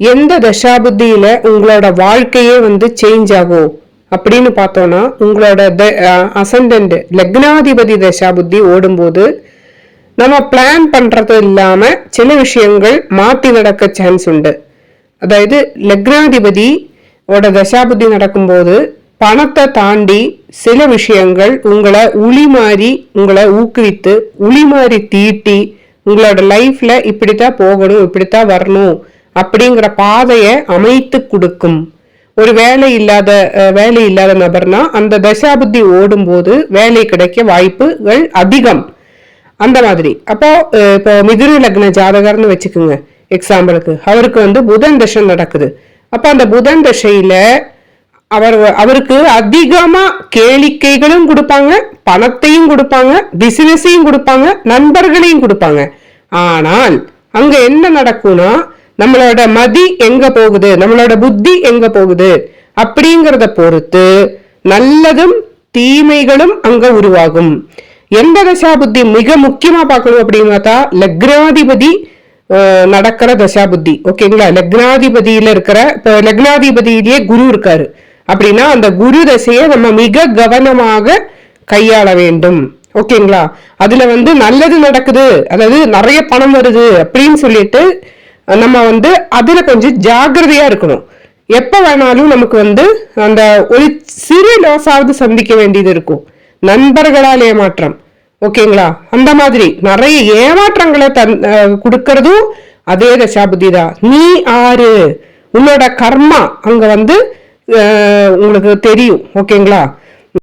எந்த தசாபுத்தியில உங்களோட வாழ்க்கையே வந்து சேஞ்ச் ஆகும் அப்படின்னு பார்த்தோம்னா உங்களோட அசண்டன்ட் லக்னாதிபதி தசாபுத்தி ஓடும்போது நம்ம பிளான் பண்றது இல்லாம சில விஷயங்கள் மாத்தி நடக்க சான்ஸ் உண்டு. அதாவது லக்னாதிபதி ஓட தசாபுத்தி நடக்கும்போது பணத்தை தாண்டி சில விஷயங்கள் உங்களை உளி மாறி உங்களை ஊக்குவித்து உளி மாறி தீட்டி உங்களோட லைஃப்ல இப்படித்தான் போகணும் இப்படித்தான் வரணும் அப்படிங்கிற பாதையை அமைத்து கொடுக்கும். ஒரு வேலை இல்லாத வேலை இல்லாத நபர்னா அந்த தசாபுத்தி ஓடும்போது வேலை கிடைக்க வாய்ப்புகள் அதிகம். அந்த மாதிரி. அப்போ இப்போ மிதுன லக்ன ஜாதகர்னு வச்சுக்கோங்க. எக்ஸாம்பிளுக்கு அவருக்கு வந்து புதன் தசை நடக்குது. அப்போ அந்த புதன் தசையில அவர் அவருக்கு அதிகமா கேளிக்கைகளும் கொடுப்பாங்க பணத்தையும் கொடுப்பாங்க பிசினஸையும் கொடுப்பாங்க நண்பர்களையும் கொடுப்பாங்க. ஆனால் அங்க என்ன நடக்கும்னா நம்மளோட மதி எங்க போகுது? நம்மளோட புத்தி எங்க போகுது? அப்படிங்கிறத பொறுத்து நல்லதும் தீமைகளும் அங்க உருவாகும். எந்த தசா புத்தி மிக முக்கியமா பார்க்கணும் அப்படின்னு பார்த்தா லக்னாதிபதி அஹ், நடக்கிற தசா புத்தி ஓகேங்களா? லக்னாதிபதியில இருக்கிற இப்போ லக்னாதிபதியிலேயே குரு இருக்காரு. அப்படின்னா அந்த குரு தசையை நம்ம மிக கவனமாக கையாள வேண்டும். ஓகேங்களா? அதுல வந்து நல்லது நடக்குது. அதாவது நிறைய பணம் வருது அப்படின்னு சொல்லிட்டு நம்ம வந்து அதில் கொஞ்சம் ஜாகிரதையாக இருக்கணும். எப்போ வேணாலும் நமக்கு வந்து அந்த ஒரு சிறு லாஸாவது சந்திக்க வேண்டியது இருக்கும். நண்பர்களால் ஏமாற்றம் ஓகேங்களா? அந்த மாதிரி நிறைய ஏமாற்றங்களை தன் கொடுக்கறதும் அதே தசாபுத்தி தான். நீ ஆறு. உன்னோட கர்மா அங்கே வந்து உங்களுக்கு தெரியும். ஓகேங்களா?